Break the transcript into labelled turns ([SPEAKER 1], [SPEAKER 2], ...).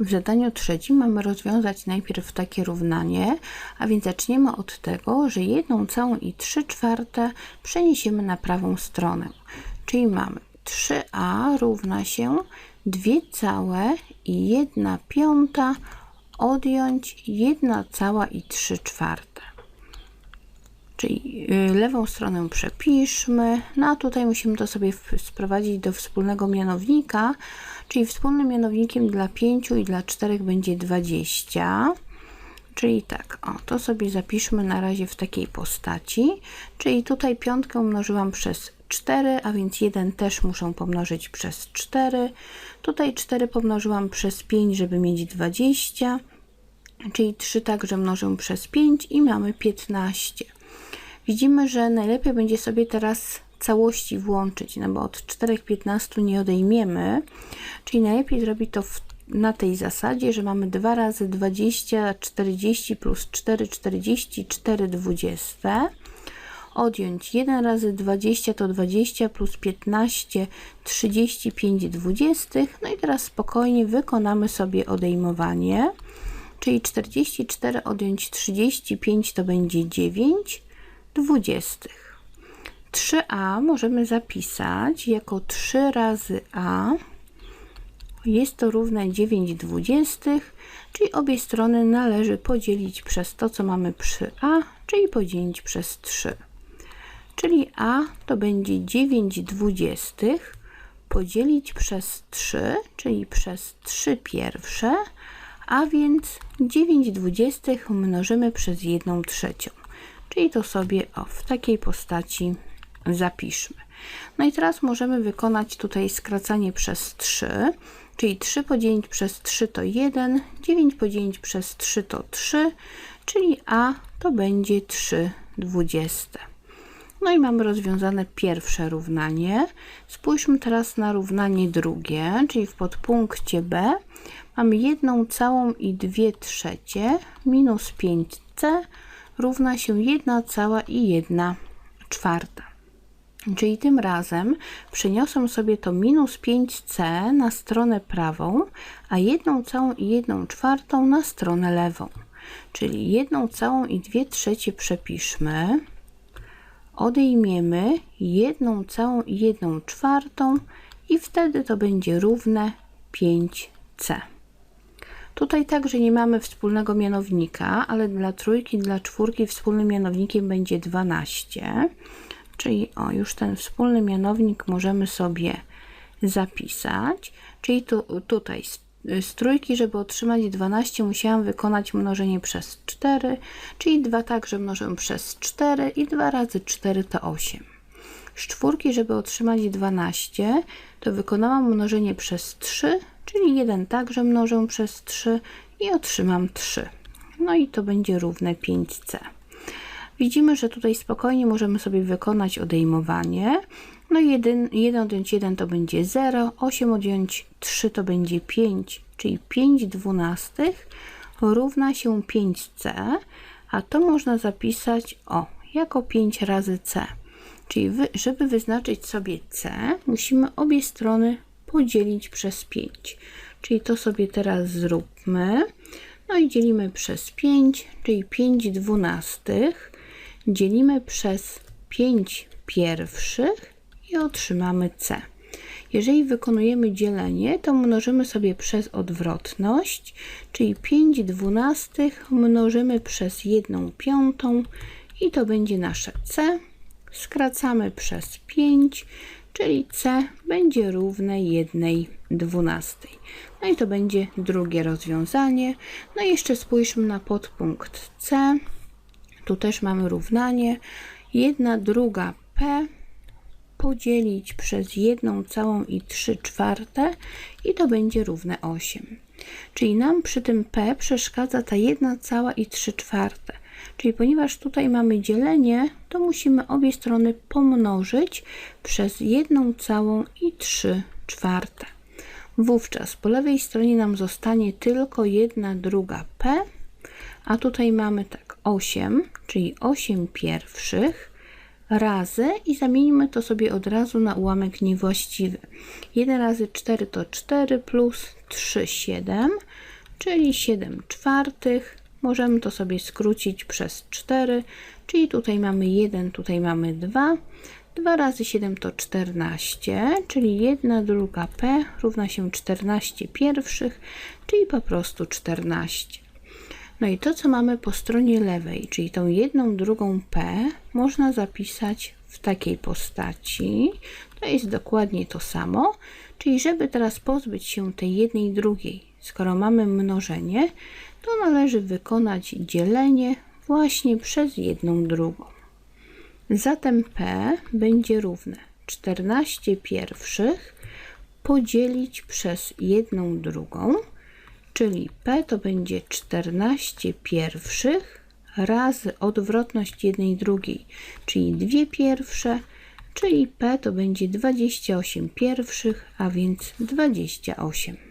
[SPEAKER 1] W zadaniu trzecim mamy rozwiązać najpierw takie równanie, a więc zaczniemy od tego, że jedną całą i 3 czwarte przeniesiemy na prawą stronę. Czyli mamy 3a równa się 2 całe i 1 piąta odjąć 1 cała i 3 czwarte. Czyli y, lewą stronę przepiszmy, no a tutaj musimy to sobie sprowadzić do wspólnego mianownika, czyli wspólnym mianownikiem dla 5 i dla 4 będzie 20. Czyli tak, o, to sobie zapiszmy na razie w takiej postaci. Czyli tutaj piątkę umnożyłam przez 4, a więc 1 też muszę pomnożyć przez 4. Tutaj 4 pomnożyłam przez 5, żeby mieć 20. Czyli 3 także mnożę przez 5 i mamy 15. Widzimy, że najlepiej będzie sobie teraz całości włączyć, no bo od 4,15 nie odejmiemy, czyli najlepiej zrobić to w, na tej zasadzie, że mamy 2 razy 20, 40 plus 4, 40, 4 20. Odjąć 1 razy 20 to 20 plus 15, 35 dwudziestych. No i teraz spokojnie wykonamy sobie odejmowanie, czyli 44 odjąć 35 to będzie 9 dwudziestych. 3a możemy zapisać jako 3 razy a. Jest to równe 9 dwudziestych, czyli obie strony należy podzielić przez to, co mamy przy a, czyli podzielić przez 3. Czyli a to będzie 9 dwudziestych podzielić przez 3, czyli przez 3 pierwsze, a więc 9 dwudziestych mnożymy przez 1 trzecią. Czyli to sobie o, w takiej postaci zapiszmy. No i teraz możemy wykonać tutaj skracanie przez 3, czyli 3 podzielić przez 3 to 1, 9 podzielić przez 3 to 3, czyli A to będzie 3 dwudzieste. No i mamy rozwiązane pierwsze równanie. Spójrzmy teraz na równanie drugie, czyli w podpunkcie B mamy 1 całą i 2 trzecie minus 5c równa się 1 cała i 1 czwarta. Czyli tym razem przeniosę sobie to minus 5c na stronę prawą, a jedną całą i jedną czwartą na stronę lewą. Czyli jedną całą i dwie trzecie przepiszmy. Odejmiemy jedną całą i jedną czwartą i wtedy to będzie równe 5c. Tutaj także nie mamy wspólnego mianownika, ale dla trójki, dla czwórki wspólnym mianownikiem będzie 12. Czyli o, już ten wspólny mianownik możemy sobie zapisać. Czyli tu, tutaj z, z trójki, żeby otrzymać 12, musiałam wykonać mnożenie przez 4, czyli 2 także mnożę przez 4 i 2 razy 4 to 8. Z czwórki, żeby otrzymać 12, to wykonałam mnożenie przez 3, czyli 1 także mnożę przez 3 i otrzymam 3. No i to będzie równe 5c. Widzimy, że tutaj spokojnie możemy sobie wykonać odejmowanie. No 1, 1 odjąć 1 to będzie 0, 8 odjąć 3 to będzie 5, czyli 5 dwunastych równa się 5c, a to można zapisać o jako 5 razy c. Czyli wy, żeby wyznaczyć sobie c, musimy obie strony podzielić przez 5. Czyli to sobie teraz zróbmy. No i dzielimy przez 5, czyli 5 dwunastych dzielimy przez 5 pierwszych i otrzymamy c. Jeżeli wykonujemy dzielenie, to mnożymy sobie przez odwrotność, czyli 5 dwunastych mnożymy przez 1 piątą i to będzie nasze c. Skracamy przez 5, czyli c będzie równe 1 dwunastej. No i to będzie drugie rozwiązanie. No i jeszcze spójrzmy na podpunkt c. Tu też mamy równanie. Jedna druga p podzielić przez jedną całą i 3 czwarte i to będzie równe 8. Czyli nam przy tym p przeszkadza ta jedna cała i 3 czwarte. Czyli ponieważ tutaj mamy dzielenie, to musimy obie strony pomnożyć przez jedną całą i 3 czwarte. Wówczas po lewej stronie nam zostanie tylko jedna druga p, a tutaj mamy tak 8, czyli 8 pierwszych razy i zamienimy to sobie od razu na ułamek niewłaściwy. 1 razy 4 to 4 plus 3, 7, czyli 7 czwartych. Możemy to sobie skrócić przez 4, czyli tutaj mamy 1, tutaj mamy 2. 2 razy 7 to 14, czyli 1 druga p równa się 14 pierwszych, czyli po prostu 14. No i to, co mamy po stronie lewej, czyli tą jedną drugą p, można zapisać w takiej postaci. To jest dokładnie to samo, czyli żeby teraz pozbyć się tej jednej drugiej, skoro mamy mnożenie, to należy wykonać dzielenie właśnie przez jedną drugą. Zatem p będzie równe 14 pierwszych podzielić przez jedną drugą, czyli p to będzie 14 pierwszych razy odwrotność jednej drugiej, czyli dwie pierwsze, czyli p to będzie 28 pierwszych, a więc 28.